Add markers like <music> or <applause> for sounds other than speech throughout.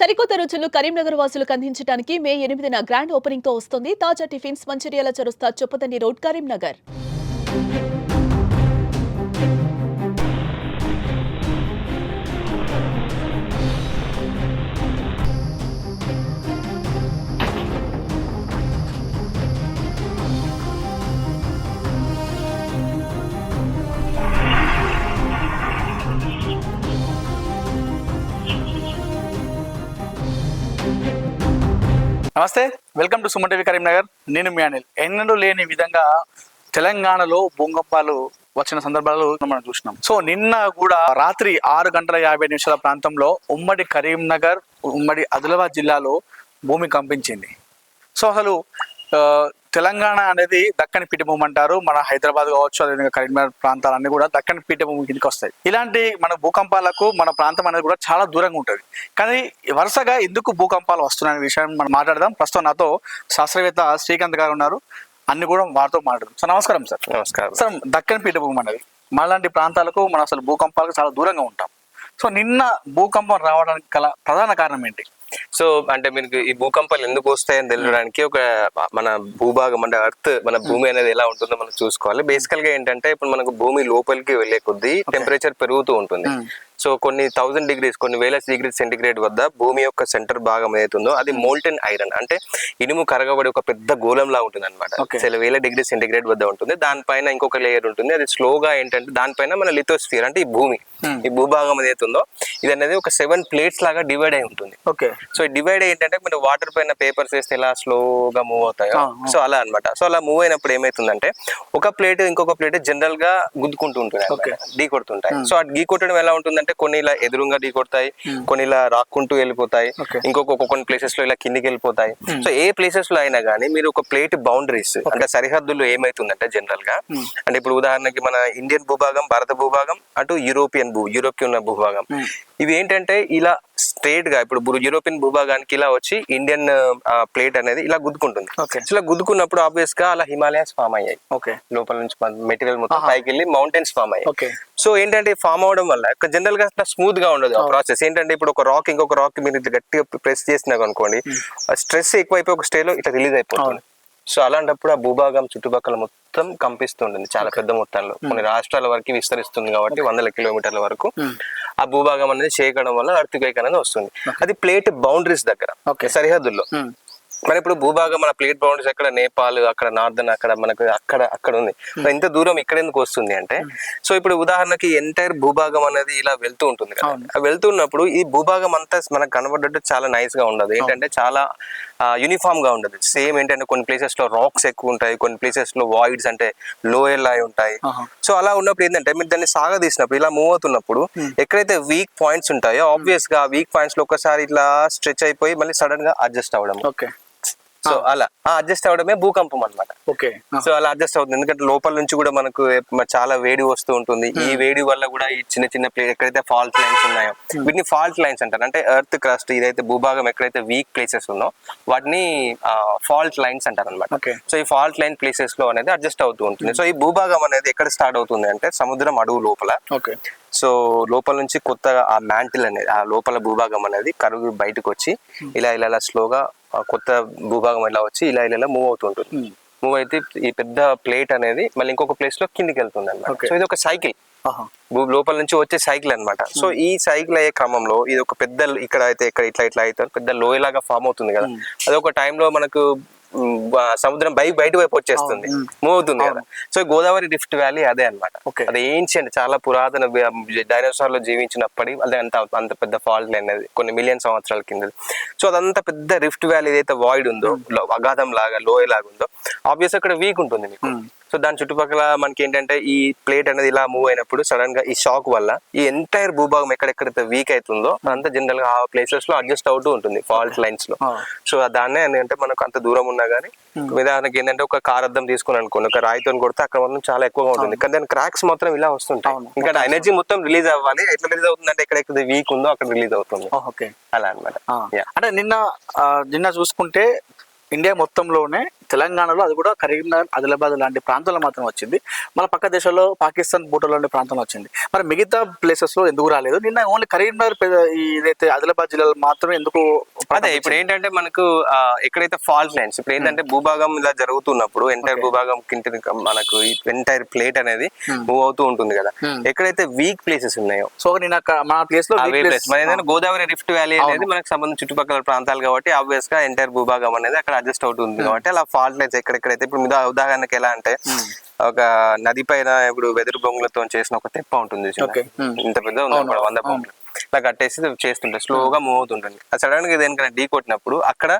సరికొత్త రుచులు కరీంనగర్ వాసులకు అందించడానికి మే ఎనిమిదిన గ్రాండ్ ఓపెనింగ్తో వస్తుంది. తాజా టిఫిన్స్ మంచిర్యాల చరుస్తా చొప్పదండి రోడ్ కరీంనగర్. నమస్తే welcome to Suman TV Karimnagar. నేను మీ అనిల్. ఎన్నడూ లేని విధంగా తెలంగాణలో భూకంపాలు వచ్చిన సందర్భాలు మనం చూసినాం. సో నిన్న కూడా రాత్రి ఆరు గంటల యాభై నిమిషాల ప్రాంతంలో ఉమ్మడి కరీంనగర్ ఉమ్మడి ఆదిలాబాద్ జిల్లాలో భూమి కంపించింది. సో అసలు తెలంగాణ అనేది దక్కని పీఠభూమి అంటారు. మన హైదరాబాద్ కావచ్చు అదేవిధంగా కరీంనగర్ ప్రాంతాలన్నీ కూడా దక్కని పీఠభూమి కిందకి వస్తాయి. ఇలాంటి మన భూకంపాలకు మన ప్రాంతం అనేది కూడా చాలా దూరంగా ఉంటుంది. కానీ వరుసగా ఎందుకు భూకంపాలు వస్తున్నాయనే విషయం మనం మాట్లాడదాం. ప్రస్తుతం నాతో శాస్త్రవేత్త శ్రీకాంత్ గారు ఉన్నారు. అన్ని కూడా వారితో మాట్లాడదాం సార్ నమస్కారం సార్. నమస్కారం. సార్ దక్కని పీఠభూమి అనేది మనలాంటి ప్రాంతాలకు మనం అసలు భూకంపాలకు చాలా దూరంగా ఉంటాం. సో నిన్న భూకంపం రావడానికి గల ప్రధాన కారణం ఏంటి? సో అంటే మీకు ఈ భూకంపాలు ఎందుకు వస్తాయని తెలియడానికి ఒక మన భూభాగం అంటే అర్త్ మన భూమి అనేది ఎలా ఉంటుందో మనం చూసుకోవాలి. బేసికల్గా ఏంటంటే ఇప్పుడు మనకు భూమి లోపలికి వెళ్ళే కొద్దీ టెంపరేచర్ పెరుగుతూ ఉంటుంది. Hmm. సో కొన్ని థౌసండ్ డిగ్రీస్ కొన్ని వేల డిగ్రీ సెంటిగ్రేడ్ వద్ద భూమి యొక్క సెంటర్ భాగం ఏదైతుందో అది మోల్టెన్ ఐరన్ అంటే ఇనుము కరగబడి ఒక పెద్ద గోళంలా ఉంటుంది అనమాట వేల డిగ్రీ సెంటిగ్రేడ్ వద్ద ఉంటుంది. దానిపైన ఇంకొక లేయర్ ఉంటుంది. అది స్లోగా ఏంటంటే దానిపైన మన లిథోస్ఫియర్ అంటే ఈ భూమి Hmm. ఈ భూభాగం ఏదైతుందో ఇది అనేది ఒక సెవెన్ ప్లేట్స్ లాగా డివైడ్ అయి ఉంటుంది. ఓకే సో డివైడ్ ఏంటంటే మీరు వాటర్ పైన పేపర్స్ వేస్తే ఎలా స్లోగా మూవ్ అవుతాయో. ఆ, ఆ. సో అలా అన్నమాట. సో అలా మూవ్ అయినప్పుడు ఏమైతుందంటే ఒక ప్లేట్ ఇంకొక ప్లేట్ జనరల్గా గుద్దుకుంటూ ఉంటుంది. ఢీ కొడుతుంటాయి. సో ఆ ఢీ కొట్టడం ఎలా ఉంటుందంటే కొన్ని ఇలా ఎదురుగా ఢీ కొడతాయి కొన్ని ఇలా రాక్కుంటూ వెళ్ళిపోతాయి. ఇంకొక కొన్ని ప్లేసెస్లో ఇలా కిందికి వెళ్ళిపోతాయి. సో ఏ ప్లేసెస్లో అయినా కానీ మీరు ఒక ప్లేట్ బౌండరీస్ అంటే సరిహద్దులు ఏమైతుందంటే జనరల్గా అంటే ఇప్పుడు ఉదాహరణకి మన ఇండియన్ భూభాగం భారత భూభాగం అటు యూరోపియన్ భూ యూరోప్కి ఉన్న భూభాగం. ఇవి ఏంటంటే ఇలా స్ట్రేట్గా ఇప్పుడు యూరోపియన్ భూభాగానికి ఇలా వచ్చి ఇండియన్ ప్లేట్ అనేది ఇలా గుద్దుకుంటుంది. ఇలా గుద్దుకున్నప్పుడు ఆబ్వియస్గా అలా హిమాలయాస్ ఫామ్ అయ్యాయి. లోపల నుంచి మెటీరియల్ మొత్తం పైకి వెళ్ళి మౌంటైన్స్ ఫామ్ అయ్యాయి. సో ఏంటంటే ఫామ్ అవడం వల్ల జనరల్ గా అట్లా స్మూత్గా ఉండదు ఆ ప్రాసెస్ ఏంటంటే ఇప్పుడు ఒక రాక్ ఇంకొక రాక్ మీరు ఇట్లా గట్టిగా ప్రెస్ చేసినా అనుకోండి స్ట్రెస్ ఎక్కువైపోయి ఒక స్టేలో ఇట్లా రిలీజ్ అయిపోతుంది. సో అలాంటప్పుడు ఆ భూభాగం చుట్టుపక్కల మొత్తం కంపిస్తుంటుంది చాలా పెద్ద మొత్తంలో. కొన్ని రాష్ట్రాల వరకు విస్తరిస్తుంది కాబట్టి వందల కిలోమీటర్ల వరకు ఆ భూభాగం అనేది చేయడం వల్ల అనేది వస్తుంది. అది ప్లేట్ బౌండరీస్ దగ్గర. సరిహద్దుల్లో. మరి ఇప్పుడు భూభాగం మన ప్లేట్ బౌండరీస్ అక్కడ నేపాల్ అక్కడ నార్దర్న్ అక్కడ మనకు అక్కడ అక్కడ ఉంది. ఇంత దూరం ఇక్కడ ఎందుకు వస్తుంది అంటే సో ఇప్పుడు ఉదాహరణకి ఎంటైర్ భూభాగం అనేది ఇలా వెళ్తూ ఉంటుంది కదా. వెళ్తున్నప్పుడు ఈ భూభాగం అంతా మనకు కనబడ్డట్టు చాలా నైస్గా ఉండదు. ఏంటంటే చాలా యూనిఫామ్గా ఉండదు. సేమ్ ఏంటంటే కొన్ని ప్లేసెస్లో రాక్స్ ఎక్కువ ఉంటాయి కొన్ని ప్లేసెస్లో వాయిడ్స్ అంటే లోయర్ లాయి ఉంటాయి. సో అలా ఉన్నప్పుడు ఏంటంటే మీరు దాన్ని సాగదీసినప్పుడు ఇలా మూవ్ అవుతున్నప్పుడు ఎక్కడైతే వీక్ పాయింట్స్ ఉంటాయో ఆబ్వియస్గా వీక్ పాయింట్స్లో ఒకసారి ఇట్లా స్ట్రెచ్ అయిపోయి మళ్ళీ సడన్గా అడ్జస్ట్ అవ్వడం ఓకే. సో అలా. ఆ అడ్జస్ట్ అవడమే భూకంపం అన్నమాట. ఓకే. సో అలా అడ్జస్ట్ అవుతుంది. ఎందుకంటే లోపల నుంచి కూడా మనకు చాలా వేడి వస్తూ ఉంటుంది. ఈ వేడి వల్ల కూడా ఈ చిన్న చిన్న ప్లే ఎక్కడైతే ఫాల్ట్ లైన్స్ ఉన్నాయో వీటిని ఫాల్ట్ లైన్స్ అంటారు. అంటే ఎర్త్ క్రస్ట్ ఇదైతే భూభాగం ఎక్కడైతే వీక్ ప్లేసెస్ ఉన్నో వాటిని ఫాల్ట్ లైన్స్ అంటారు అనమాట. సో ఈ ఫాల్ట్ లైన్ ప్లేసెస్లో అనేది అడ్జస్ట్ అవుతూ ఉంటుంది. సో ఈ భూభాగం అనేది ఎక్కడ స్టార్ట్ అవుతుంది అంటే సముద్రం అడుగు లోపల. ఓకే. సో లోపల నుంచి కొత్తగా ఆ మ్యాంటిల్ అనేది ఆ లోపల భూభాగం అనేది కరుగు బయటకు వచ్చి ఇలా ఇలా ఇలా స్లోగా కొత్త భూభాగం ఇలా వచ్చి ఇలా ఇలా మూవ్ అవుతుంటుంది మూవ్ అయితే ఈ పెద్ద ప్లేట్ అనేది మళ్ళీ ఇంకొక ప్లేస్లో కిందికి వెళ్తుంది అనమాట. సో ఇది ఒక సైకిల్ లోపల నుంచి వచ్చే సైకిల్ అన్నమాట. సో ఈ సైకిల్ అయ్యే క్రమంలో ఇది ఒక పెద్ద ఇక్కడ అయితే ఇక్కడ ఇట్లా ఇట్లా అయితే పెద్ద లోయలాగా ఫామ్ అవుతుంది కదా. అది ఒక టైంలో మనకు సముద్రం బయట బయట వైపు వచ్చేస్తుంది. మూవ్ అవుతుంది కదా. సో గోదావరి రిఫ్ట్ వ్యాలీ అదే అన్నమాట. Okay. అది ఏన్షియంట్ చాలా పురాతన డైనోసార్లో జీవించినప్పటి అదే అంత అంత పెద్ద ఫాల్ట్ అనేది కొన్ని మిలియన్ సంవత్సరాల కింద సో అదంతా పెద్ద రిఫ్ట్ వ్యాలీ ఏదైతే వాయిడ్ ఉందో అగాధం లాగా లోయ లాగా ఉందో ఆబ్వియస్ అక్కడ వీక్ ఉంటుంది మీకు. సో దాని చుట్టుపక్కల మనకి ఏంటంటే ఈ ప్లేట్ అనేది ఇలా మూవ్ అయినప్పుడు సడన్గా ఈ షాక్ వల్ల ఈ ఎంటైర్ భూభాగం ఎక్కడెక్కడైతే వీక్ అవుతుందో అంతా జనరల్గా ఆ ప్లేసెస్లో అడ్జస్ట్ అవుతూ ఉంటుంది ఫాల్ట్ లైన్స్లో. సో దాన్నే ఏంటంటే మనకు అంత దూరం ఉన్నా గానీ ఉదాహరణకి ఏంటంటే ఒక కార్ అద్దం తీసుకుని అనుకోండి ఒక రాయితో కొడితే అక్కడ మాత్రం చాలా ఎక్కువగా ఉంటుంది. కానీ దాని క్రాక్స్ మాత్రం ఇలా వస్తుంటాయి. ఇంకా ఎనర్జీ మొత్తం రిలీజ్ అవ్వాలి. ఎట్లా రిలీజ్ అవుతుంది అంటే ఎక్కడెక్కడ వీక్ ఉందో అక్కడ రిలీజ్ అవుతుంది. అలా. Yeah. అంటే నిన్న నిన్న చూసుకుంటే ఇండియా మొత్తంలోనే తెలంగాణలో అది కూడా కరీంనగర్ ఆదిలాబాద్ లాంటి ప్రాంతాల్లో మాత్రం వచ్చింది. మన పక్క దేశాల్లో పాకిస్తాన్ బూటలో లాంటి ప్రాంతంలో వచ్చింది. మరి మిగతా ప్లేసెస్లో ఎందుకు రాలేదు? నిన్న ఓన్లీ కరీంనగర్ ఇదైతే ఆదిలాబాద్ జిల్లాలో మాత్రమే ఎందుకు అదే ఇప్పుడు ఏంటంటే మనకు ఎక్కడైతే ఫాల్ట్ లైన్స్ ఇప్పుడు ఏంటంటే భూభాగం ఇలా జరుగుతున్నప్పుడు ఎంటైర్ భూభాగం కింద మనకు ఎంటైర్ ప్లేట్ అనేది మూవ్ అవుతూ ఉంటుంది కదా. ఎక్కడైతే వీక్ ప్లేసెస్ ఉన్నాయో సో అక్కడ మన ప్లేస్లో గోదావరి రిఫ్ట్ వ్యాలీ అనేది మనకు సంబంధించిన చుట్టుపక్కల ప్రాంతాలు కాబట్టి ఆబ్వియస్గా ఎంటైర్ భూభాగం అనేది అక్కడ అడ్జస్ట్ అవుతుంది కాబట్టి అలా ఫాల్ట్ లైన్స్ ఎక్కడెక్కడైతే ఇప్పుడు మీద ఉదాహరణకి ఎలా అంటే ఒక నది పైన ఇప్పుడు వెదురు బొంగులతో చేసిన ఒక తెప్ప ఉంటుంది. ఇంత పెద్ద ఉంది వంద బొంగులు. ఇలా కట్టేసి చేస్తుంటే స్లోగా మూవ్ అవుతుంటుంది. సడన్గా దేనికైనా ఢీ కొట్టినప్పుడు అక్కడ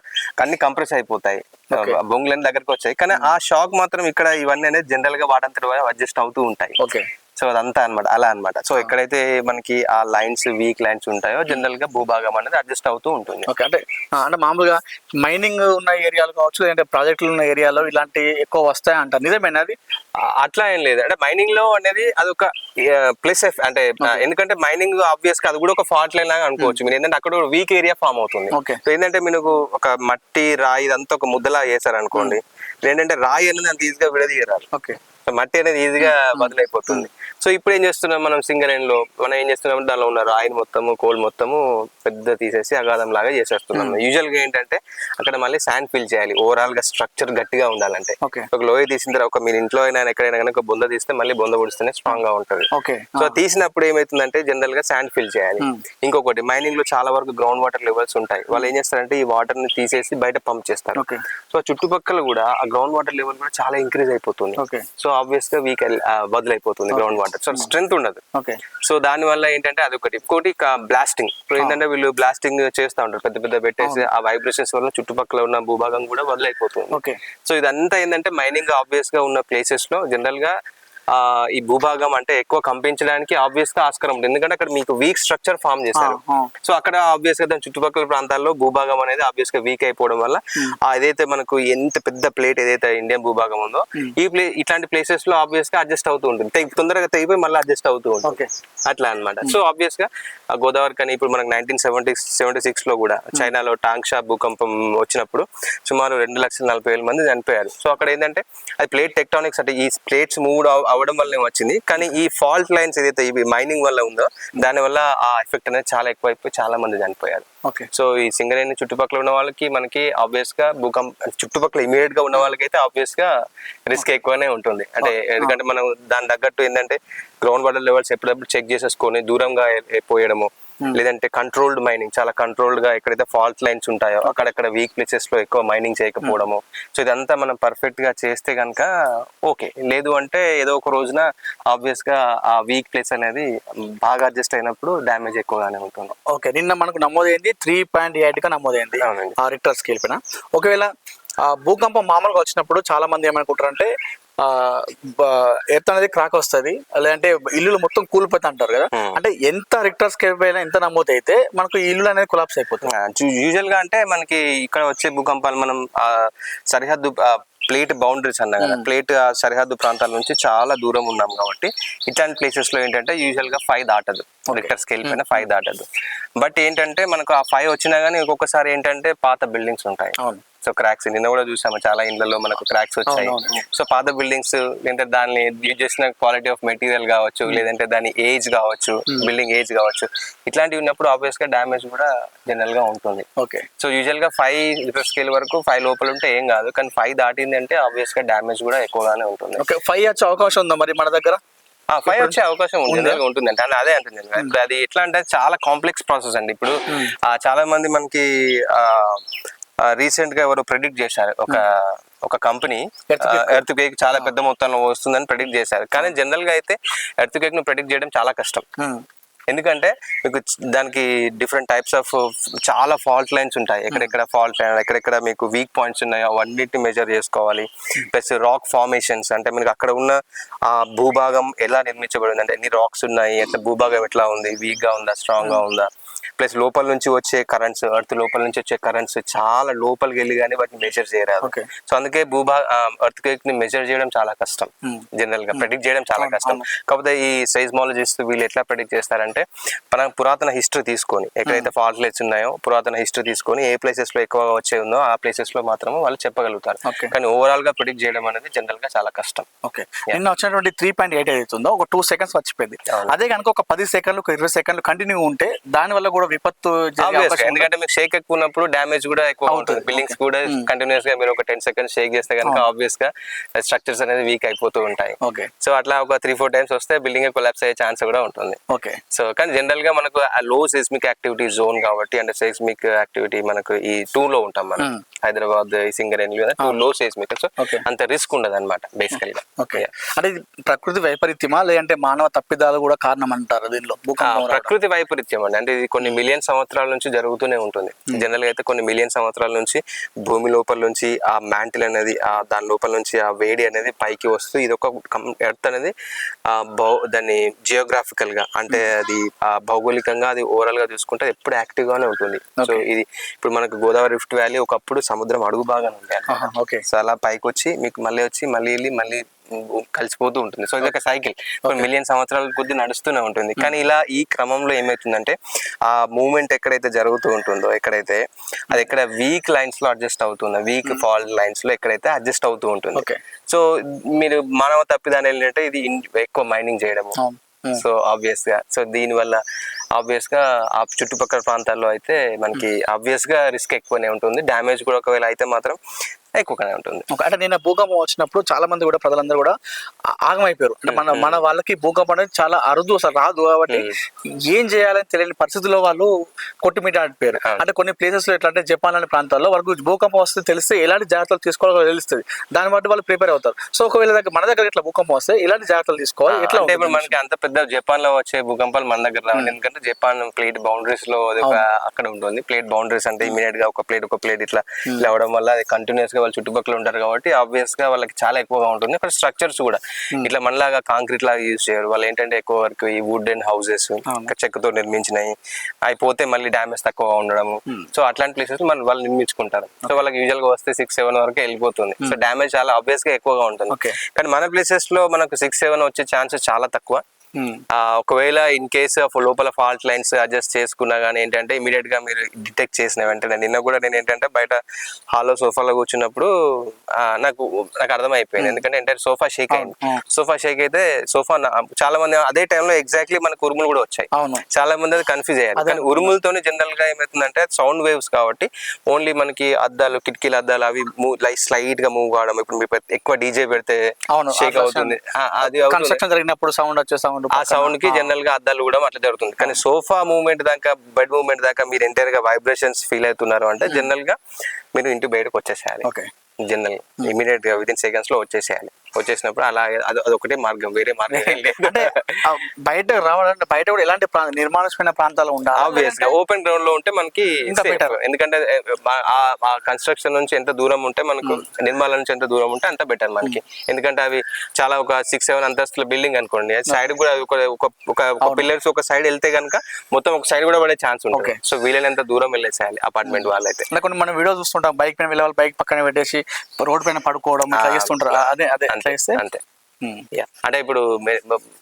అన్ని కంప్రెస్ అయిపోతాయి. బొంగులన్నీ దగ్గరకు వచ్చాయి. కానీ ఆ షాక్ మాత్రం ఇక్కడ ఇవన్నీ అనేది జనరల్గా వాటంతటి అడ్జస్ట్ అవుతూ ఉంటాయి. ఓకే. సో అదంతా అన్నమాట అలా అన్నమాట. సో ఎక్కడైతే మనకి ఆ లైన్స్ వీక్ లైన్స్ ఉంటాయో జనరల్గా భూభాగం అనేది అడ్జస్ట్ అవుతూ ఉంటుంది. ఓకే అంటే అంటే మామూలుగా మైనింగ్ ఉన్న ఏరియాలు కావచ్చు లేదంటే ప్రాజెక్టులు ఉన్న ఏరియాలో ఇలాంటి ఎక్కువ వస్తాయి అంటారు. నిజమేనా అది? అట్లా ఏం లేదు. అంటే మైనింగ్లో అనేది అదొక ప్లస్ అంటే ఆ, ఎందుకంటే మైనింగ్ ఆబ్వియస్గా అది కూడా ఒక ఫాల్ట్ లైన్ లాగా అనుకోవచ్చు. మీరు ఏంటంటే అక్కడ వీక్ ఏరియా ఫామ్ అవుతుంది. సో ఏంటంటే మీకు ఒక మట్టి రాయి ఇదంతా ఒక ముద్దలా చేశారు అనుకోండి ఏంటంటే రాయి అనేది అంత ఈజీగా విడదీయరాదు. ఓకే మట్టి అనేది ఈజీగా బదులైపోతుంది. సో ఇప్పుడు ఏం చేస్తున్నాం మనం సింగరేణి లో మనం ఏం చేస్తున్నాం? దానిలో ఉన్న రాయిని మొత్తము కోల్ మొత్తము పెద్ద తీసేసి అగాధం లాగా చేసేస్తున్నాం. యూజువల్గా ఏంటంటే అక్కడ మళ్ళీ శాండ్ ఫిల్ చేయాలి. ఓవరాల్గా స్ట్రక్చర్ గట్టిగా ఉండాలంటే. ఒక లోయ తీసిన తర్వాత ఒక మీరు ఇంట్లో అయినా ఎక్కడైనా కనుక బొంద తీస్తే మళ్ళీ బొంద పొడిస్తేనే స్ట్రాంగ్గా ఉంటది. ఓకే. సో తీసినప్పుడు ఏమైతుందంటే జనరల్గా శాండ్ ఫిల్ చేయాలి. ఇంకొకటి మైనింగ్లో చాలా వరకు గ్రౌండ్ వాటర్ లెవెల్స్ ఉంటాయి. వాళ్ళు ఏం చేస్తారంటే ఈ వాటర్ని తీసేసి బయట పంప్ చేస్తారు. సో చుట్టుపక్కల కూడా ఆ గ్రౌండ్ వాటర్ లెవెల్ కూడా చాలా ఇంక్రీజ్ అయిపోతుంది. సో ఆబ్వియస్గా వీక్ బదులైపోతుంది గ్రౌండ్ వాటర్ సో స్ట్రెంత్ ఉండదు. సో దాని వల్ల ఏంటంటే అదొకటి ఇంకోటి బ్లాస్టింగ్ ఇప్పుడు ఏంటంటే వీళ్ళు బ్లాస్టింగ్ చేస్తూ ఉంటారు. పెద్ద పెద్ద పెట్టేసి ఆ వైబ్రేషన్స్ వల్ల చుట్టుపక్కల ఉన్న భూభాగం కూడా వదిలైపోతుంది ఓకే సో ఇదంతా ఏంటంటే మైనింగ్ ఆబ్వియస్గా ఉన్న ప్లేసెస్లో జనరల్గా ఈ భూభాగం అంటే ఎక్కువ కంపించడానికి ఆబ్వియస్గా ఆస్కారం ఉంటుంది. ఎందుకంటే అక్కడ మీకు వీక్ స్ట్రక్చర్ ఫామ్ చేశారు. సో అక్కడ ఆబ్వియస్గా దాని చుట్టుపక్కల ప్రాంతాల్లో భూభాగం అనేది ఆబ్వియస్గా వీక్ అయిపోవడం వల్ల ఆ ఏదైతే మనకు ఎంత పెద్ద ప్లేట్ ఏదైతే ఇండియన్ భూభాగం ఉందో ఈ ప్లే ఇట్లాంటి ప్లేసెస్లో ఆబ్వియస్గా అడ్జస్ట్ అవుతూ ఉంటుంది. తొందరగా తెగిపోయి మళ్ళీ అడ్జస్ట్ అవుతూ ఉంటుంది. అట్లా అన్నమాట. సో ఆబ్వియస్గా గోదావరి కానీ ఇప్పుడు మనకు నైన్టీన్ సెవెంటీ సెవెంటీ సిక్స్లో కూడా చైనాలో టాంగ్షా భూకంపం వచ్చినప్పుడు సుమారు రెండు లక్షల నలభై వేల మంది చనిపోయారు. సో అక్కడ ఏంటంటే అది ప్లేట్ టెక్టానిక్స్ అంటే ఈ ప్లేట్స్ మూవ్ అవడం వల్ల వచ్చింది కానీ ఈ ఫాల్ట్ లైన్స్ ఏదైతే ఇవి మైనింగ్ వల్ల ఉందో దాని వల్ల ఆ ఎఫెక్ట్ అనేది చాలా ఎక్కువైపోయి చాలా మంది చనిపోయారు. సో ఈ సింగరేణి చుట్టుపక్కల ఉన్న వాళ్ళకి మనకి ఆబ్వియస్గా భూకంప చుట్టుపక్కల ఇమీడియట్గా ఉన్న వాళ్ళకి అయితే ఆబ్వియస్గా రిస్క్ ఎక్కువనే ఉంటుంది. అంటే ఎందుకంటే మనం దాని తగ్గట్టు ఏంటంటే గ్రౌండ్ వాటర్ లెవెల్స్ ఎప్పుడప్పుడు చెక్ చేసేసుకొని దూరంగా పోయడము లేదంటే కంట్రోల్డ్ మైనింగ్ చాలా కంట్రోల్డ్గా ఎక్కడైతే ఫాల్ట్ లైన్స్ ఉంటాయో అక్కడక్కడ వీక్ ప్లేసెస్లో ఎక్కువ మైనింగ్ చేయకపోవడము. సో ఇదంతా మనం పర్ఫెక్ట్గా చేస్తే గనక ఓకే లేదు అంటే ఏదో ఒక రోజున ఆబ్వియస్గా ఆ వీక్ ప్లేస్ అనేది బాగా అడ్జస్ట్ అయినప్పుడు డ్యామేజ్ ఎక్కువగానే ఉంటుంది. ఓకే నిన్న మనకు నమోదైంది త్రీ పాయింట్ ఎయిట్గా నమోదైంది రిక్టర్ స్కేల్ పైన. ఒకవేళ ఆ భూకంపం మామూలుగా వచ్చినప్పుడు చాలా మంది ఏమనుకుంటారంటే ఎర్త్ అనేది క్రాక్ వస్తుంది. లేదంటే ఇల్లులు మొత్తం కూలిపోతా అంటారు కదా. అంటే ఎంత రిక్టర్ స్కేల్ పైన ఎంత నమోదు అయితే మనకు ఇల్లు అనేది కొలాప్స్ అయిపోతుంది. యూజువల్గా అంటే మనకి ఇక్కడ వచ్చే భూకంపాలు మనం సరిహద్దు ప్లేట్ బౌండరీస్ అన్నా కదా. ప్లేట్ సరిహద్దు ప్రాంతాల నుంచి చాలా దూరం ఉన్నాం కాబట్టి ఇట్లాంటి ప్లేసెస్లో ఏంటంటే యూజువల్గా ఫైవ్ దాటదు. రిక్టర్ స్కేల్ పైన ఫైవ్ దాటదు. బట్ ఏంటంటే మనకు ఆ ఫైవ్ వచ్చినా గానీ ఒక్కొక్కసారి ఏంటంటే పాత బిల్డింగ్స్ ఉంటాయి. సో క్రాక్స్ నిన్న కూడా చూసాము. చాలా ఇండ్లలో మనకు క్రాక్స్ వచ్చాయి. సో పాత బిల్డింగ్స్ లేదంటే దాన్ని యూజ్ చేసిన క్వాలిటీ ఆఫ్ మెటీరియల్ కావచ్చు లేదంటే దాని ఏజ్ కావచ్చు బిల్డింగ్ ఏజ్ కావచ్చు. ఇట్లాంటివి ఉన్నప్పుడు ఆబ్వియస్గా డ్యామేజ్ కూడా జనరల్గా ఉంటుంది. ఓకే సో యూజువల్గా ఫైవ్ స్కేల్ వరకు ఫైవ్ లోపల ఉంటే ఏం కాదు. కానీ ఫైవ్ దాటింది అంటే ఆబ్వియస్గా డ్యామేజ్ కూడా ఎక్కువగానే ఉంటుంది. ఓకే ఫైవ్ వచ్చే అవకాశం ఉందా మరి మన దగ్గర? ఫైవ్ వచ్చే అవకాశం ఉంటుంది అంటే అని అదే అంటుంది. ఇప్పుడు అది ఎట్లా అంటే చాలా కాంప్లెక్స్ ప్రాసెస్ అండి. ఇప్పుడు చాలా మంది మనకి రీసెంట్గా ఎవరు ప్రెడిక్ట్ చేశారు. ఒక ఒక కంపెనీ. ఎర్త్ కేక్ చాలా పెద్ద మొత్తంలో వస్తుందని ప్రెడిక్ట్ చేశారు. కానీ జనరల్గా అయితే ఎర్త్ కేక్ను ప్రెడిక్ట్ చేయడం చాలా కష్టం. ఎందుకంటే మీకు దానికి డిఫరెంట్ టైప్స్ ఆఫ్ చాలా ఫాల్ట్ లైన్స్ ఉంటాయి. ఎక్కడెక్కడ ఫాల్ట్ ఎక్కడెక్కడ మీకు వీక్ పాయింట్స్ ఉన్నాయో అవన్నిటిని మెజర్ చేసుకోవాలి. ప్లస్ రాక్ ఫార్మేషన్స్ అంటే మీకు అక్కడ ఉన్న ఆ భూభాగం ఎలా నిర్మించబడింది? అంటే ఎన్ని రాక్స్ ఉన్నాయి? ఎట్లా భూభాగం ఎట్లా ఉంది? వీక్గా ఉందా? స్ట్రాంగ్గా ఉందా? ప్లస్ లోపల నుంచి వచ్చే కరెంట్స్ ఎర్త్ లోపల నుంచి వచ్చే కరెంట్స్ చాలా లోపలికి వెళ్ళి కానీ వాటిని మెజర్ చేయరాదు. సో అందుకే భూభా ఎర్త్ క్వేక్ని మెజర్ చేయడం చాలా కష్టం. జనరల్గా ప్రెడిక్ట్ చేయడం చాలా కష్టం. కాకపోతే ఈ సైజ్మాలజిస్ట్ వీళ్ళు ఎట్లా ప్రెడిక్ట్ చేస్తారంటే మన పురాతన హిస్టరీ తీసుకొని ఎక్కడైతే ఫాల్ట్ లైట్స్ ఉన్నాయో పురాతన హిస్టరీ తీసుకొని ఏ ప్లేసెస్లో ఎక్కువగా వచ్చే ఉందో ఆ ప్లేసెస్లో మాత్రం వాళ్ళు చెప్పగలుగుతారు. కానీ ఓవరాల్గా ప్రిడిక్ట్ చేయడం అనేది జనరల్గా చాలా కష్టం ఓకే నిన్న వచ్చినటువంటి త్రీ పాయింట్ ఎయిట్ అవుతుందో ఒక టూ సెకండ్స్ వచ్చిపోయింది. అదే కనుక ఒక పది సెకండ్లు ఒక ఇరవై సెకండ్లు కంటిన్యూ ఉంటే దాని వల్ల కూడా విపత్తు? ఎందుకంటే మీకు షేక్ ఎక్కువ ఉన్నప్పుడు డ్యామేజ్ కూడా ఎక్కువ ఉంటుంది బిల్డింగ్స్. కూడా Hmm. కంటిన్యూస్గా మీరు ఒక టెన్ సెకండ్స్ షేక్ చేస్తే కనుక. ఆబ్వియస్గా స్ట్రక్చర్స్ అనేది వీక్ అయిపోతూ ఉంటాయి ఓకే సో అట్లా ఒక త్రీ ఫోర్ టైమ్స్ వస్తే బిల్డింగ్ కొలాప్స్ అయ్యే ఛాన్స్ కూడా ఉంటుంది ఓకే సో కానీ జనరల్గా మనకు లో సెస్మిక్ యాక్టివిటీ జోన్ కాబట్టి అంటే సెస్మిక్ యాక్టివిటీ మనకు ఈ టూ లో ఉంటాం మనం Hmm. హైదరాబాద్ ఈ సింగరేణి టూ లో సెస్మిక్ సో. అంత రిస్క్ ఉండదు అనమాట బేసికల్గా ఓకే అంటే ప్రకృతి వైపరీత్యమా లేదంటే మానవ తప్పిదాలు కూడా కారణం అంటారు దీనిలో ఆ? ప్రకృతి వైపరీత్యం అండి అంటే ఇది కొన్ని మిలియన్ సంవత్సరాల నుంచి జరుగుతూనే ఉంటుంది. జనరల్గా అయితే కొన్ని మిలియన్ సంవత్సరాల నుంచి భూమి లోపల నుంచి ఆ మ్యాంటిల్ అనేది ఆ దాని లోపల నుంచి ఆ వేడి అనేది పైకి వస్తూ ఇది ఒక ఎర్త్ అనేది ఆ భౌ దాన్ని జియోగ్రాఫికల్గా అంటే అది ఆ భౌగోళికంగా అది ఓవరాల్గా చూసుకుంటే అది ఎప్పుడు యాక్టివ్ గానే ఉంటుంది. సో ఇది ఇప్పుడు మనకు గోదావరి రిఫ్ట్ వ్యాలీ ఒకప్పుడు సముద్రం అడుగు బాగానే ఓకే సో అలా పైకి వచ్చి మీకు మళ్ళీ వచ్చి మళ్ళీ వెళ్ళి మళ్ళీ కలిసిపోతూ ఉంటుంది. సో ఇది ఒక సైకిల్. కొన్ని మిలియన్ సంవత్సరాల కొద్ది నడుస్తూనే ఉంటుంది. కానీ ఇలా ఈ క్రమంలో ఏమవుతుందంటే ఆ మూమెంట్ ఎక్కడైతే జరుగుతూ ఉంటుందో ఎక్కడైతే అది ఎక్కడ వీక్ లైన్స్లో అడ్జస్ట్ అవుతుందో వీక్ ఫాల్ట్ లైన్స్లో ఎక్కడైతే అడ్జస్ట్ అవుతూ ఉంటుంది. సో మీరు మానవ తప్పిదాన్ని ఏంటంటే ఇది ఎక్కువ మైనింగ్ చేయడము. సో ఆబ్వియస్గా సో దీని వల్ల ఆబ్వియస్గా ఆ చుట్టుపక్కల ప్రాంతాల్లో అయితే మనకి ఆబ్వియస్గా రిస్క్ ఎక్కువనే ఉంటుంది. డ్యామేజ్ కూడా ఒకవేళ అయితే మాత్రం ఎక్కువగానే ఉంటుంది. అంటే నిన్న భూకంపం వచ్చినప్పుడు చాలా మంది కూడా ప్రజలందరూ కూడా ఆగమైపోయారు. అంటే మన మన వాళ్ళకి భూకంపం అనేది చాలా అరుదు అసలు రాదు కాబట్టి ఏం చేయాలని తెలియని పరిస్థితుల్లో వాళ్ళు కొట్టుమిట్టాడిపోయారు అవును. అంటే కొన్ని ప్లేసెస్లో ఎట్లా అంటే జపాన్ లాంటి ప్రాంతాల్లో వాళ్ళకు భూకంపం వస్తే తెలిస్తే ఎలాంటి జాగ్రత్తలు తీసుకోవాలో తెలుస్తుంది. దాన్ని బట్టి వాళ్ళు ప్రిపేర్ అవుతారు. సో ఒకవేళ దగ్గర మన దగ్గర ఇట్లా భూకంపం వస్తే ఎలాంటి జాగ్రత్తలు తీసుకోవాలి? ఎట్లా అంటే ఇప్పుడు? మనకి అంత పెద్ద జపాన్లో వచ్చే భూకంపాలు మన దగ్గర రావండి. ఎందుకంటే జపాన్ ప్లేట్ బౌండరీస్లో అది ఒక అక్కడ ఉంటుంది. ప్లేట్ బౌండరీస్ అంటే ఇమీడియట్గా ఒక ప్లేట్ ఒక ప్లేట్ ఇట్లా ఇలా అవడం వల్ల అది కంటిన్యూస్గా వాళ్ళ చుట్టుపక్కల ఉంటారు కాబట్టి ఆబ్వియస్గా వాళ్ళకి చాలా ఎక్కువగా ఉంటుంది. అక్కడ స్ట్రక్చర్స్ కూడా. ఇట్లా మనలాగా కాంక్రీట్ లాగా యూజ్ చేయరు. వాళ్ళు ఏంటంటే ఎక్కువ వరకు ఈ వుడ్ అండ్ హౌసెస్ చెక్కతో నిర్మించినవి. అయిపోతే మళ్ళీ డ్యామేజ్ తక్కువగా ఉండడము సో అట్లాంటి ప్లేసెస్ మన వాళ్ళు నిర్మించుకుంటారు. సో వాళ్ళకి యూజువల్గా వస్తే సిక్స్ సెవెన్ వరకు వెళ్ళిపోతుంది. సో డ్యామేజ్ చాలా ఆబ్వియస్గా ఎక్కువగా ఉంటుంది. కానీ మన ప్లేసెస్లో మనకు సిక్స్ సెవెన్ వచ్చే ఛాన్సెస్ చాలా తక్కువ. Hmm. ఒకవేళ ఇన్ కేస్ ఆఫ్ లోపల ఫాల్ట్ లైన్స్ అడ్జస్ట్ చేసుకున్నా కానీ ఏంటంటే ఇమీడియట్గా మీరు డిటెక్ట్ చేసిన వెంటనే. నిన్న కూడా నేను ఏంటంటే బయట హాల్లో సోఫాలో కూర్చున్నప్పుడు నాకు నాకు అర్థమైపోయింది. ఎందుకంటే ఎంటైర్ సోఫా షేక్ అయింది. సోఫా షేక్ అయితే సోఫా చాలా మంది అదే టైంలో ఎగ్జాక్ట్లీ మనకు ఉరుములు కూడా వచ్చాయి. చాలా మంది అది కన్ఫ్యూజ్ అయ్యారు. కానీ ఉరుములతోనే జనరల్గా ఏమవుతుందంటే సౌండ్ వేవ్స్ కాబట్టి ఓన్లీ మనకి అద్దాలు కిటికీల అద్దాలు అవి లైట్ స్లైట్గా మూవ్ కావడం. ఇప్పుడు ఎక్కువ డీజే పెడితే షేక్ అవుతుంది. అది కన్స్ట్రక్షన్ జరిగినప్పుడు సౌండ్ వచ్చే సౌండ్ ఆ సౌండ్కి జనరల్గా అద్దాలు కూడా అట్లా జరుగుతుంది. కానీ సోఫా మూవ్మెంట్ దాకా బెడ్ మూవ్మెంట్ దాకా మీరు ఎంటైర్గా వైబ్రేషన్స్ ఫీల్ అవుతున్నారు అంటే జనరల్గా మీరు ఇంటి బయటకు వచ్చేసేయాలి. జనరల్ ఇమీడియట్గా విదిన్ సెకండ్స్లో వచ్చేసేయాలి. వచ్చేసినప్పుడు అలా అది అదొకటే మార్గం వేరే మార్గం <laughs> అంటే బయట రావాలంటే బయట కూడా ఎలాంటి నిర్మానుష్యమైన ప్రాంతాలు ఉండాలి? ఆబ్వియస్గా ఓపెన్ గ్రౌండ్లో ఉంటే మనకి. ఎందుకంటే ఆ- కన్స్ట్రక్షన్ నుంచి ఎంత దూరం ఉంటే మనకు నిర్మాల నుంచి ఎంత దూరం ఉంటే అంత బెటర్ మనకి. ఎందుకంటే అవి చాలా ఒక సిక్స్ సెవెన్ అంతస్తుల బిల్డింగ్ అనుకోండి. సైడ్ కూడా ఒక ఒక- ఒక పిల్లర్స్ ఒక సైడ్ వెళ్తే కనుక మొత్తం ఒక సైడ్ కూడా పడే ఛాన్స్ ఉంటుంది. సో వీలైనంత దూరం వెళ్ళేసేయాలి అపార్ట్మెంట్ వాళ్ళైతే. కొన్ని మనం వీడియో చూస్తుంటాం. బైక్ పైన వెళ్ళే వాళ్ళు బైక్ పక్కన పెట్టేసి రోడ్ పైన పడుకోవడం చేస్తుంటారు. అదే అదే. అంతే. అంతే. Yeah. అంటే ఇప్పుడు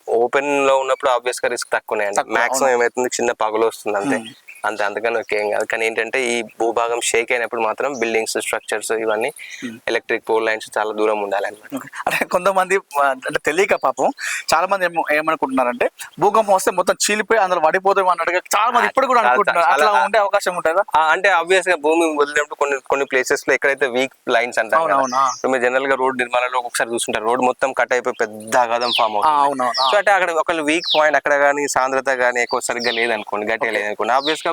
ఓపెన్లో ఉన్నప్పుడు ఆబ్వియస్గా రిస్క్ తక్కువ, మాక్సిమం ఏమైతుంది? చిన్న పగలు వస్తుంది అంతే అంతే అంతకని ఓకే ఏం కాదు. కానీ ఏంటంటే ఈ భూభాగం షేక్ అయినప్పుడు మాత్రం బిల్డింగ్స్ స్ట్రక్చర్స్ ఇవన్నీ ఎలక్ట్రిక్ పోల్ లైన్స్ చాలా దూరం ఉండాలి. అంటే కొంతమంది అంటే తెలియక పాపం చాలా మంది ఏమో- ఏమనుకుంటున్నారంటే భూకంపం వస్తే మొత్తం చీలిపోయి అందులో పడిపోతాం అన్నట్టుగా చాలా మంది ఇప్పుడు కూడా అనుకుంటున్నారు. అట్లా ఉండే అవకాశం ఉంటుందా? అంటే ఆబ్వియస్గా భూమి వదిలినప్పుడు కొన్ని కొన్ని ప్లేసెస్లో ఎక్కడైతే వీక్ లైన్స్ అంటారు మీరు జనరల్గా రోడ్ నిర్మాణంలో ఒకసారి చూస్తుంటారు రోడ్ మొత్తం కట్ అయిపోయి పెద్ద అగాధం ఫామ్ అవుతుంది. సో అంటే అక్కడ ఒకళ్ళు వీక్ పాయింట్ అక్కడ కానీ సాంద్రత కానీ ఎక్కువ సరిగ్గా లేదనుకోండి గట్టిగా లేదనుకోండి. ఆబ్వియస్ గా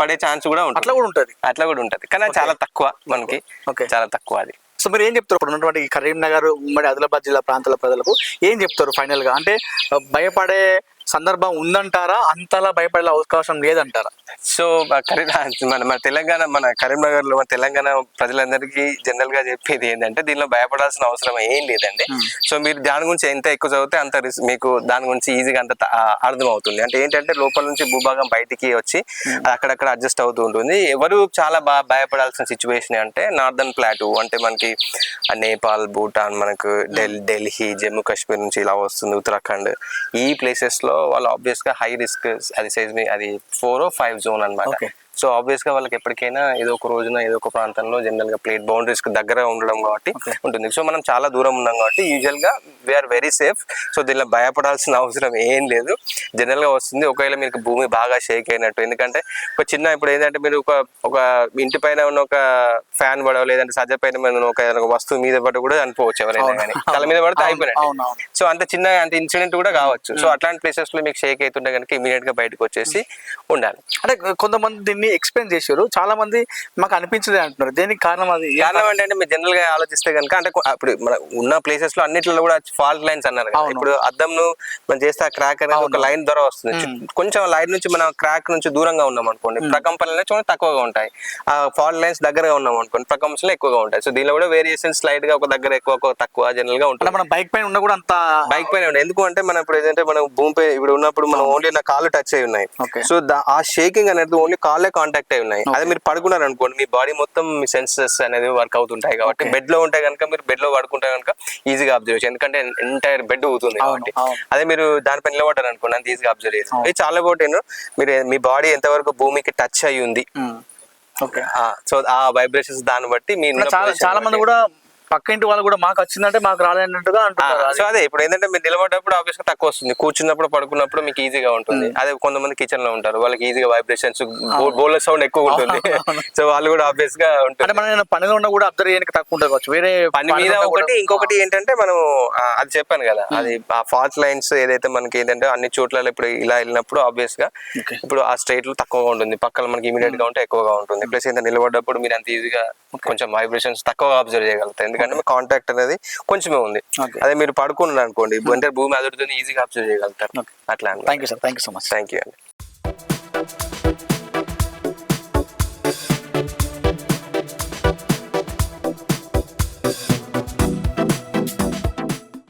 పడే ఛాన్స్ కూడా ఉంటుంది. అట్లా కూడా ఉంటుంది. అట్లా కూడా ఉంటది. కానీ చాలా తక్కువ మనకి. ఓకే. చాలా తక్కువ అది. సో మీరు ఏం చెప్తారు ఇప్పుడు ఉన్నటువంటి కరీంనగర్ ఉమ్మడి ఆదిలాబాద్ జిల్లా ప్రాంతాల ప్రజలకు? ఏం చెప్తారు ఫైనల్గా అంటే భయపడే సందర్భం ఉందంటారా? అంతలా భయపడే అవకాశం లేదంటారా? సో మన మన తెలంగాణ మన కరీంనగర్లో మన తెలంగాణ ప్రజలందరికీ జనరల్గా చెప్పేది ఏంటంటే దీనిలో భయపడాల్సిన అవసరం ఏం లేదండి. సో మీరు దాని గురించి ఎంత ఎక్కువ చదివితే అంత మీకు దాని గురించి ఈజీగా అంత అర్థం అవుతుంది అంటే ఏంటంటే లోపల నుంచి భూభాగం బయటికి వచ్చి అక్కడక్కడ అడ్జస్ట్ అవుతూ ఉంటుంది. ఎవరు చాలా బాగా భయపడాల్సిన సిచ్యువేషన్ అంటే నార్దర్న్ ప్లాటూ అంటే మనకి నేపాల్ భూటాన్ మనకు ఢిల్ ఢిల్లీ జమ్మూ కాశ్మీర్ నుంచి ఇలా వస్తుంది ఉత్తరాఖండ్. ఈ ప్లేసెస్లో వాళ్ళు ఆబ్వియస్గా హై రిస్క్ అది సైజ్ అది ఫోర్ ఫైవ్ జోన్ అనమాట సో ఆబ్వియస్గా వాళ్ళకి ఎప్పటికైనా ఏదో ఒక రోజున ఏదో ఒక ప్రాంతంలో జనరల్గా ప్లేట్ బౌండరీస్కి దగ్గర ఉండడం కాబట్టి. ఉంటుంది. సో మనం చాలా దూరం ఉన్నాం కాబట్టి యూజువల్గా వీఆర్ వెరీ సేఫ్ సో దీనిలో భయపడాల్సిన అవసరం ఏం లేదు. జనరల్గా వస్తుంది. ఒకవేళ మీకు భూమి బాగా షేక్ అయినట్టు. ఎందుకంటే ఒక చిన్న ఇప్పుడు ఏంటంటే మీరు ఒక ఒక ఇంటి పైన ఉన్న ఒక ఫ్యాన్ పడవ లేదంటే సజ్జ పైన ఒక వస్తువు మీద పడి కూడా చనిపోవచ్చు ఎవరైనా. కానీ. తల మీద పడితే అయిపోయినట్టు. సో అంత చిన్న అంత ఇన్సిడెంట్ కూడా కావచ్చు. సో అట్లాంటి ప్లేసెస్లో మీకు షేక్ అవుతుంటే కనుక ఇమీడియట్గా బయటకు వచ్చేసి ఉండాలి. అంటే కొంతమంది దీన్ని ఎక్స్ప్లెయిన్ చేశారు. చాలా మంది మాకు అనిపించలే అంటున్నారు. దేనికి కారణం అది? కారణం ఏంటంటే మీరు జనరల్గా ఆలోచిస్తే కనుక అంటే ఇప్పుడు మన ఉన్న ప్లేసెస్లో అన్నిట్లో కూడా ఫాల్ట్ లైన్స్ అన్నారు. ఇప్పుడు అద్దంను మనం చేస్తే ఆ క్రాక్ అనేది ఒక లైన్ ద్వారా వస్తుంది. కొంచెం లైన్ నుంచి మనం క్రాక్ నుంచి దూరంగా ఉన్నాం అనుకోండి. ప్రకంపనలు చాలా తక్కువగా ఉంటాయి. ఆ ఫాల్ట్ లైన్స్ దగ్గరగా ఉన్నాం అనుకోండి. ప్రకంపనలు ఎక్కువగా ఉంటాయి. సో దీనిలో కూడా వేరియేషన్ స్లైడ్గా ఒక దగ్గర ఎక్కువ ఒక తక్కువ జనరల్గా ఉంటుంది. మనం బైక్ పైన ఉన్నా కూడా అంత బైక్ పైన ఉండే. ఎందుకు అంటే మనం ఇప్పుడు ఏదంటే మనం భూమిపై ఇప్పుడు ఉన్నప్పుడు మనం ఓన్లీ నా కాళ్ళు టచ్ అయి ఉన్నాయి. సో దా- ఆ షేకింగ్ అనేది ఓన్లీ కాళ్ళే కాంటాక్ట్ అయి ఉన్నాయి. అదే మీరు పడుకున్నారు అనుకోండి మీ బాడీ మొత్తం మీ సెన్సెస్ అనేది వర్క్ అవుతుంటాయి కాబట్టి బెడ్లో ఉంటే కనుక మీరు బెడ్లో పడుకుంటే కనుక ఈజీగా అబ్జర్వ్ చేయొచ్చు. ఎందుకంటే ఎంటైర్ బెడ్ అవును, కాబట్టి. అదే మీరు దానిపైన నిలబడ్డారు అనుకోండి అంత ఈజీగా అబ్జర్వ్ చేయొచ్చు. ఇది చాలా ఇంపార్టెంట్ మీరు మీ బాడీ ఎంతవరకు భూమికి టచ్ అయి ఉంది ఓకే సో ఆ వైబ్రేషన్స్ దాన్ని బట్టి మీ ఉన్న చాలా మంది కూడా పక్క ఇంటి వాళ్ళు కూడా మాకు వచ్చిందంటే మాకు రాలేనట్టుగా అంటున్నారు. సో అదే ఇప్పుడు ఏంటంటే మీరు నిలబడ్డప్పుడు ఆబ్వియస్గా తక్కువ వస్తుంది. కూర్చున్నప్పుడు పడుకున్నప్పుడు మీకు ఈజీగా ఉంటుంది. అదే కొంతమంది కిచెన్లో ఉంటారు. వాళ్ళకి ఈజీగా వైబ్రేషన్స్ బోలర్ సౌండ్ ఎక్కువ ఉంటుంది. <laughs> సో వాళ్ళు కూడా ఆబ్వియస్గా అంటే ఉంటుంది మనం పనిలో ఉన్నా కూడా అబ్జర్వ్ చేయడానికి తక్కువ ఉంటుంది కావచ్చు. వేరే పని మీద ఒకటి ఇంకొకటి ఏంటంటే మనం అది చెప్పాను కదా. అది ఆ ఫాల్ట్ లైన్స్ ఏదైతే మనకి ఏంటంటే అన్ని చోట్ల ఇప్పుడు ఇలా వెళ్ళినప్పుడు ఆబ్వియస్గా. ఇప్పుడు ఆ స్ట్రైట్లో తక్కువగా ఉంటుంది. పక్కన మనకి ఇమీడియట్గా ఉంటే ఎక్కువగా ఉంటుంది. ప్లస్ ఏంటంటే నిలబడ్డప్పుడు మీరు అంత ఈజీగా కొంచెం వైబ్రేషన్స్ తక్కువగా అబ్జర్వ్ చేయగలుగుతారు. ఎందుకంటే కాంటాక్ట్ అనేది కొంచెమే ఉంది. అదే మీరు పడుకున్నారు అనుకోండి అంటే భూమి అదురుతుంది ఈజీగా అబ్జర్వ్ చేయగలుగుతారు. అట్లా thank you sir thank you so much thank you అండి.